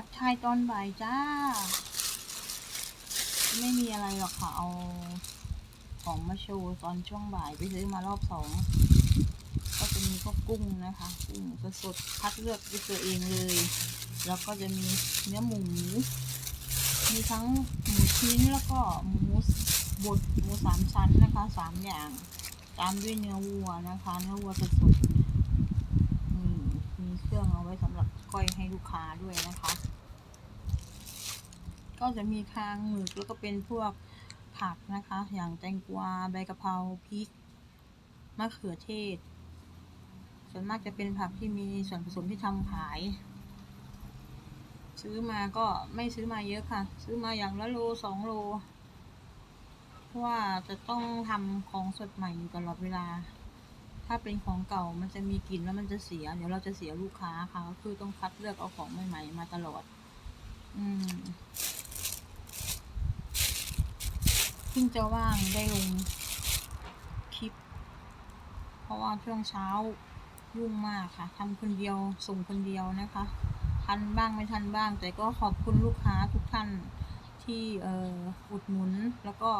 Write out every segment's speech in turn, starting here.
ทักทายตอนบ่ายจ้า ไม่มีอะไรหรอกค่ะ เอาของมาโชว์ตอนช่วงบ่ายไปซื้อมารอบสอง ก็จะมีพวกกุ้งนะคะ กุ้งสดๆคัดเลือกด้วยตัวเองเลย แล้วก็จะมีเนื้อหมู มีทั้งหมูชิ้นแล้วก็หมูบดหมูสามชั้นนะคะสามอย่างตามด้วยเนื้อวัวนะคะ เนื้อวัวสดๆนี่มีเครื่องเอาไว้สำหรับก้อยให้ลูกค้าด้วยนะคะ ก็จะมีคางหมึกแล้วก็เป็นพวกผักนะคะ อย่างแตงกวาใบกะเพราพริกมะเขือเทศ ส่วนมากจะเป็นผักที่มีส่วนผสมที่ทำขาย ซื้อมาก็ไม่ซื้อมาเยอะค่ะ ซื้อมาอย่างละโลสองโลเพราะว่าจะต้องทำของสดใหม่อยู่ตลอดเวลา ถ้าเป็นของเก่ามันจะมีกลิ่นแล้วมันจะเสีย เดี๋ยวเราจะเสียลูกค้าค่ะก็คือต้องคัดเลือกเอาของใหม่ๆมาตลอด อืม เพิ่งจะว่างได้ลงคลิป เพราะว่าช่วงเช้ายุ่งมากค่ะทำคนเดียวส่งคนเดียวนะคะ ทันบ้างไม่ทันบ้าง แต่ก็ขอบคุณลูกค้าทุกท่านที่เอ่ออุดหนุนแล้วก็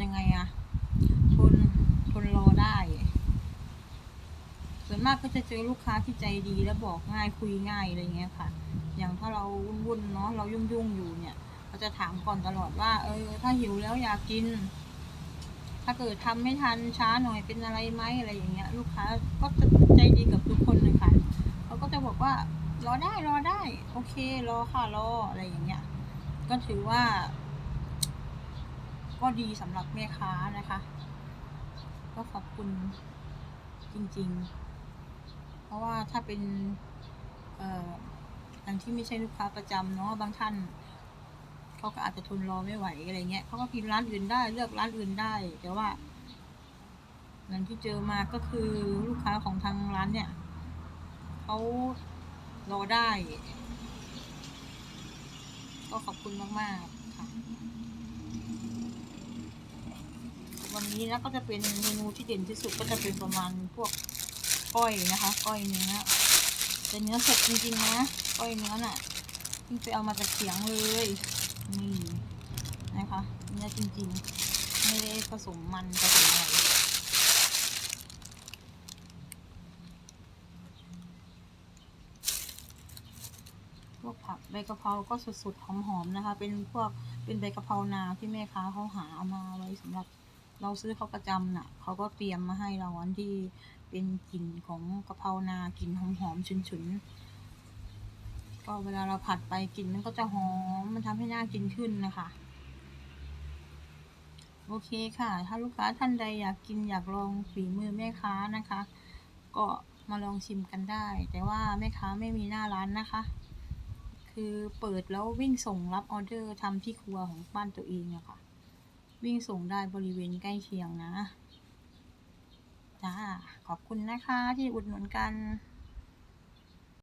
ยังไงอะทนทนรอได้ ส่วนมากก็จะเจอลูกค้าที่ใจดีแล้วบอกง่ายคุยง่ายอะไรเงี้ยค่ะ อย่างถ้าเราวุ่นๆเนาะเรายุ่งๆอยู่เนี่ย จะถามก่อนตลอดว่า เออ ถ้าหิวแล้วอยากกิน ถ้าเกิดทำไม่ทันช้าหน่อยเป็นอะไรไหมอะไรอย่างเงี้ย ลูกค้าก็จะใจดีกับทุกคนเลยค่ะเขาก็จะบอกว่ารอได้รอได้ โอเค รอค่ะรออะไรอย่างเงี้ย ก็ถือว่า ก็ดีสำหรับแม่ค้านะคะ ก็ขอบคุณจริง ๆ เพราะว่าถ้าเป็น เอ่ออย่างที่ไม่ใช่ลูกค้าประจำเนาะบางท่าน เขาก็อาจจะทนรอไม่ไหวอะไรเงี้ยเขาก็กินร้านอื่นได้เลือกร้านอื่นได้ แต่ว่าอย่างที่เจอมาก็คือลูกค้าของทางร้านเนี่ยเขารอได้ ก็ขอบคุณมากๆค่ะ วันนี้นะก็จะเป็นเมนูที่เด่นที่สุดก็จะเป็นประมาณพวกก้อยนะคะก้อยเนื้อแต่เนื้อสดจริงๆนะก้อยเนื้อน่ะเพิ่งไปเอามาจากเขียงเลย นี่นะคะเนื้อจริงๆ ไม่ได้ผสมมันผสมอะไรพวกผักใบกะเพราก็สดๆหอมๆนะคะ เป็นพวกเป็นใบกะเพรานาที่แม่ค้าเขาหาเอามาไว้สำหรับเราซื้อเขาประจำน่ะเขาก็เตรียมมาให้เราอันที่เป็นกลิ่นของกะเพรานา กลิ่นหอมๆฉุนๆ ก็เวลาเราผัดไปกลิ่นมันก็จะหอม มันทำให้น่ากินขึ้นนะคะ โอเคค่ะ ถ้าลูกค้าท่านใดอยากกินอยากลองฝีมือแม่ค้านะคะ ก็มาลองชิมกันได้ แต่ว่าแม่ค้าไม่มีหน้าร้านนะคะ คือเปิดแล้ววิ่งส่งรับออเดอร์ทำที่ครัวของบ้านตัวเองอะค่ะ วิ่งส่งได้บริเวณใกล้เคียงนะจ้าขอบคุณนะคะที่อุดหนุนกัน